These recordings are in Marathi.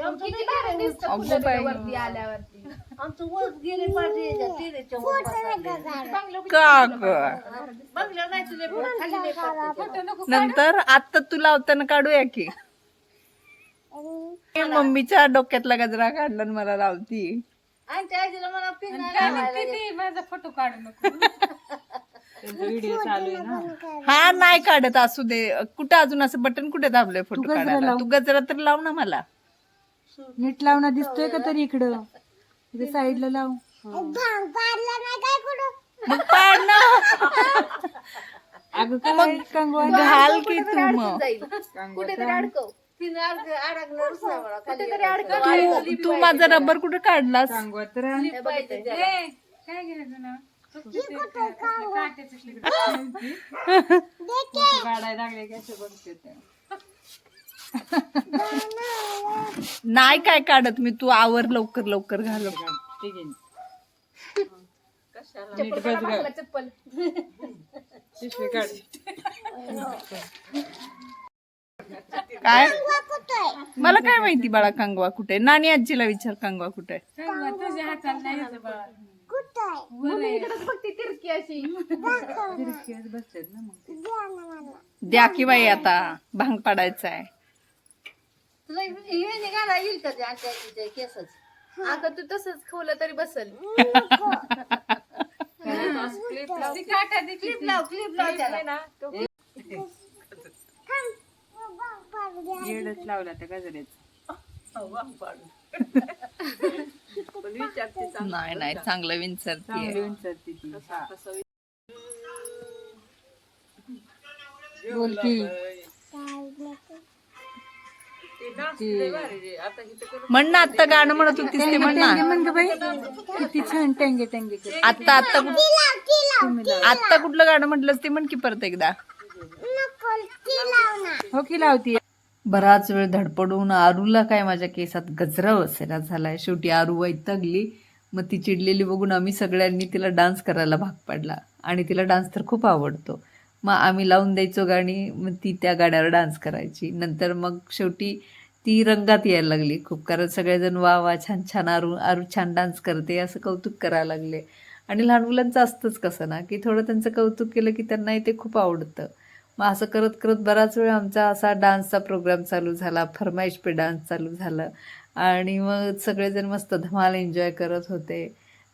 किती भारी दिसतं अगं फुलं बाई. तिथं वरती आल्यावरती. आमचं वर गेले पाठी टेरेच्या वर बसले. चांगलं का ग? बघलं नाही तुले खाली नाही पाठीच्या. नंतर आता तू लावताना काढूया की. मम्मीच्या डोक्यातला गजरा काढला आणि मला लावती. आणि त्या आजीला मला पिंजरा किती माझा फोटो काढू नको. हा नाही काढत असू दे. कुठं अजून असं बटन कुठे दाबलंय फोटो काढायला? तू गजरा तर लाव ना मला. नीट लावणं दिसतोय का तरी इकडं? इथे साईडला लाव. मग पाड ना अगं काय कंगवा घाल की तू मग? जाईल. कुठेतरी अडकव. तिने अडकणारच नाही मला खाली कुठेतरी अडकव. तू तू माझा रबर कुठे काढलास? कंगवा तर हे बघितलं त्याला. काय घ्यायचं ना काढायला लागले बघते ते. नाही काय काढत मी तू आवर लवकर लवकर घाल. चप्पल काय? मला काय माहिती बाळा कांगवा कुठे? नानी आजीला विचार कांगवा कुठे? तुझ्या हाताला नाही येत बाळा. मम्मी इकडंच बघते तिरकी अशी. तिरकीच बसतात ना मग. ते. द्या की बाई आता भांग पाडायचा आहे तुला हे निघाला येईल का ते आमच्या केसच? अगं तू तसंच खवलं तरी बसल. ती काटा दे क्लिप लाव क्लिप लाव त्याला. येडच लावला त्या गजऱ्याच नाही नाही चांगलं. विंचरतीये. उंचरती ती. हा. की म्हण ना आता गाणं म्हणत होतीस ते म्हण ना. म्हण ग बाई. किती छान टँगे टँगे करते. आता आता कुठ- आता कुठलं गाणं म्हटलंस ते म्हण की परत एकदा. हो की लावती बराच वेळ धडपडून आरूला काय माझ्या केसात गजरा बसेना झालाय. शेवटी आरू वैतागली. मग ती चिडलेली बघून आम्ही सगळ्यांनी तिला डान्स करायला भाग पाडला. आणि तिला डान्स तर खूप आवडतो. मग आम्ही लावून द्यायचो गाणी. मग ती त्या गाण्यावर डान्स करायची. नंतर मग शेवटी ती रंगात यायला लागली. खूप कारण सगळेजण वा वा छान छान आरू आरू छान डान्स करते. असं कौतुक करायला लागले. आणि लहान मुलांचं असतंच कसं ना की थोडं त्यांचं कौतुक केलं की त्यांनाही ते खूप आवडतं. मग असं करत करत बराच वेळ आमचा असा डान्सचा प्रोग्राम चालू झाला. फरमाईश पे डान्स चालू झालं. आणि मग सगळेजण मस्त धमाल एन्जॉय करत होते.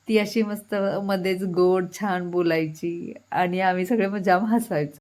ती अशी मस्त मध्येच गोड छान बोलायची. आणि आम्ही सगळे मग जाम हसायचो